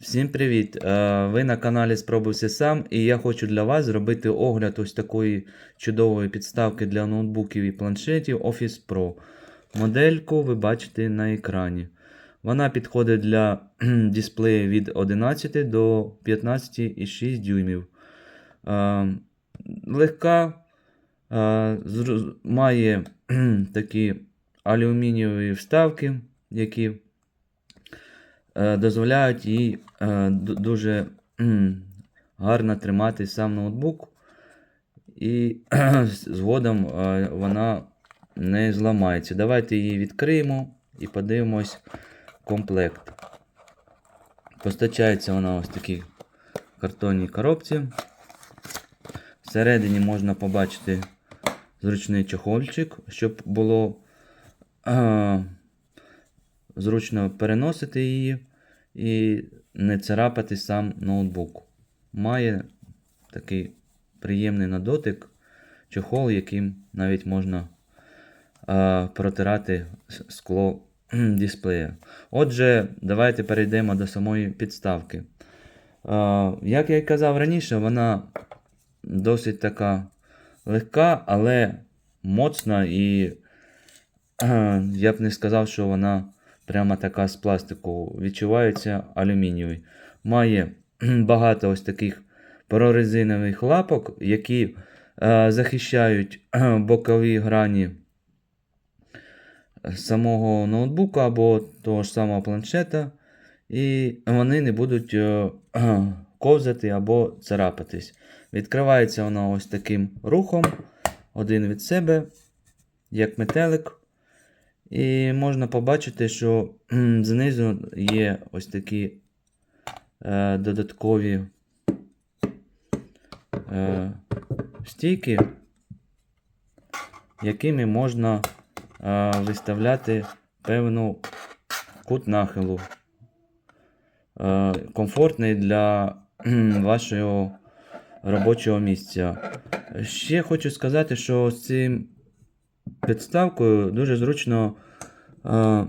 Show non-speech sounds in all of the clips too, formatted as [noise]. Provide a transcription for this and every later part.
Всім привіт! Е, Ви на каналі Спробуйся сам, і я хочу для вас зробити огляд ось такої чудової підставки для ноутбуків і планшетів Office Pro. Модельку ви бачите на екрані. Вона підходить для [clears throat] кхм, дисплеїв від 11 до 15,6 дюймів. Е, Легка, е, має [clears throat] такі алюмінієві вставки, які дозволяють їй е, дуже гарно тримати сам ноутбук, і [clears throat] згодом е, вона не зламається. Давайте її відкриємо і подивимось комплект. Постачається вона ось такій картонній коробці. Всередині можна побачити зручний чохольчик, щоб було е, зручно переносити її і не царапати сам ноутбук. Має такий приємний на дотик чохол, яким навіть можна е, протирати скло [clears throat] дисплея. Отже, давайте перейдемо до самої підставки. Е, як я й казав раніше, вона досить така легка, але моцна і е, [clears throat] я б не сказав, що вона прямо така з пластику. Відчувається алюмінієвий. Має багато ось таких прорезинових лапок, які е, захищають бокові грані самого ноутбука або того ж самого планшета, і вони не будуть е, ковзати або царапатись. Відкривається вона ось таким рухом, один від себе, як метелик. І можна побачити, що знизу є ось такі е, додаткові е, стійки, якими можна е, виставляти певну кут нахилу. Е, комфортний для вашого робочого місця. Ще хочу сказати, що з цим підставкою дуже зручно е,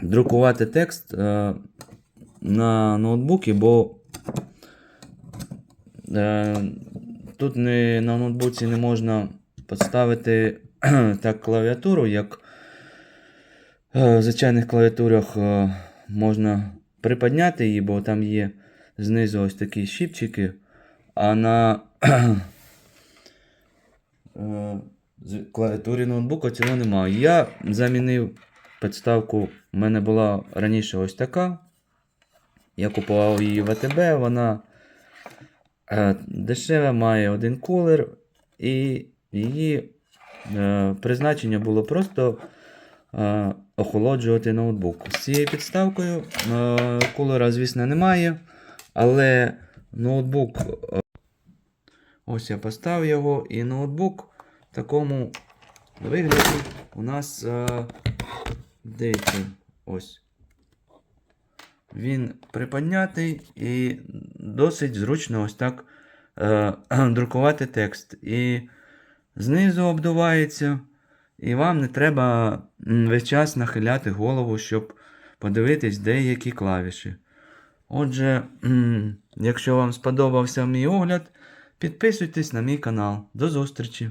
друкувати текст е, на ноутбуці, бо е, тут не, на ноутбуці не можна поставити [clears throat] так клавіатуру, як е, в звичайних клавіатурах е, можна приподняти її, бо там є знизу ось такі щіпчики, а на [clears throat] е, клавіатурі ноутбука цього немає. Я замінив підставку, в мене була раніше ось така. Я купував її в АТБ, вона е, дешева, має один кулер, і її е, призначення було просто е, охолоджувати ноутбук. З цією підставкою кулера, звісно, немає, але ноутбук. Ось я поставив його, і ноутбук такому вигляді у нас е, де ось. Він приподнятий і досить зручно ось так е, [clears throat] друкувати текст. І знизу обдувається, і вам не треба весь час нахиляти голову, щоб подивитись деякі клавіші. Отже, якщо вам сподобався мій огляд, підписуйтесь на мій канал. До зустрічі!